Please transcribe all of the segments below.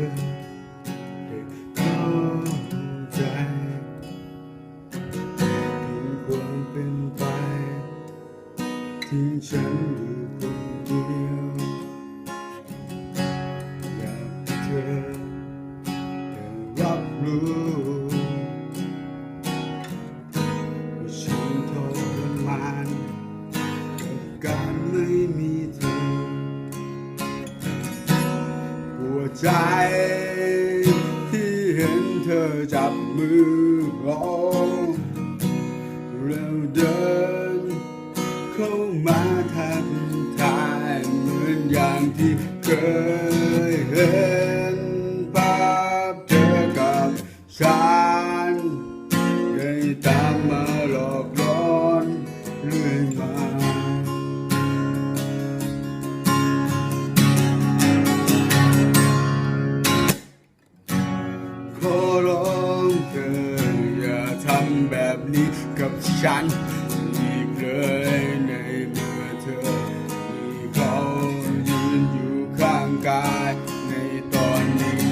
พื่อต้เข้ใจมีควาเป็นไปที่ฉันอยู่คนเดียว อยากเจอแต่รับรู้ ใจ ที่เห็นเธอจับมือร้องแล้วเดิน เข้ามาทักทายเหมือนอย่างที่เคยำแบบนี้กับฉันอีกเลยในเมื่อเธอมีเขายืนอยู่ข้างกายในตอนนี้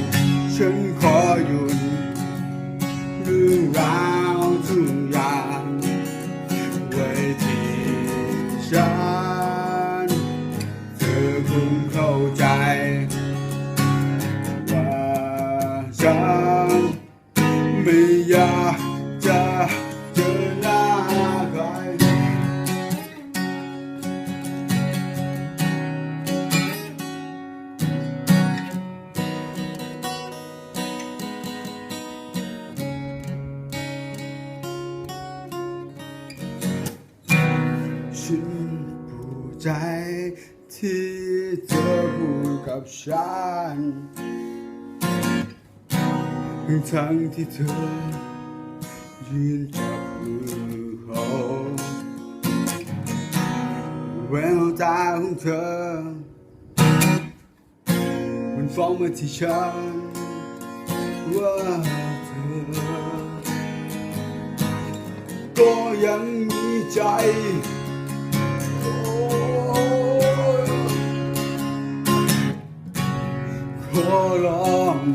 ฉันขอหยุดเรื่องราวทุกอย่างไว้ที่ฉัน เธอคงเข้าใจว่าฉันไม่ ฉันผู้ใจที่เธอพูดกับฉันทั้งที่เธอยืนจับมือเขาแววตาของเธอ มันฟ้องมาที่ฉันว่าเธอ ก็ยังมีใจ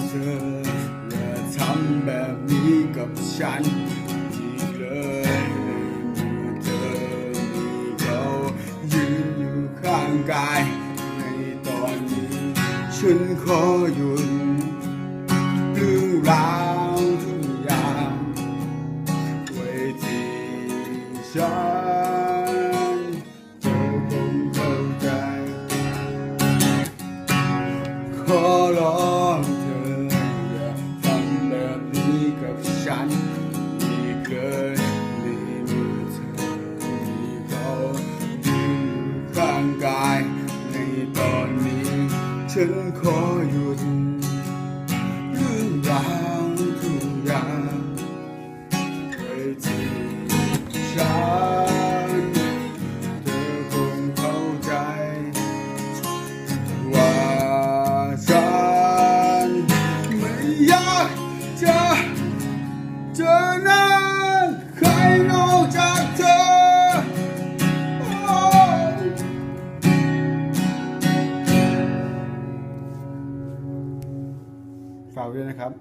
เธออย่าทำแบบนี้กับฉันอีกเลยในเมื่อเธอมีเขายืนอยู่ข้างกาย ในตอนนี้ ฉันขอหยุด กับฉันอีกเลยในเมื่อเธอมีเขายืนอยู่ข้างกาย ในตอนนี้ ฉันขอหยุด ฝากด้วยนะครับ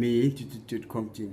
มีจุดๆความจริง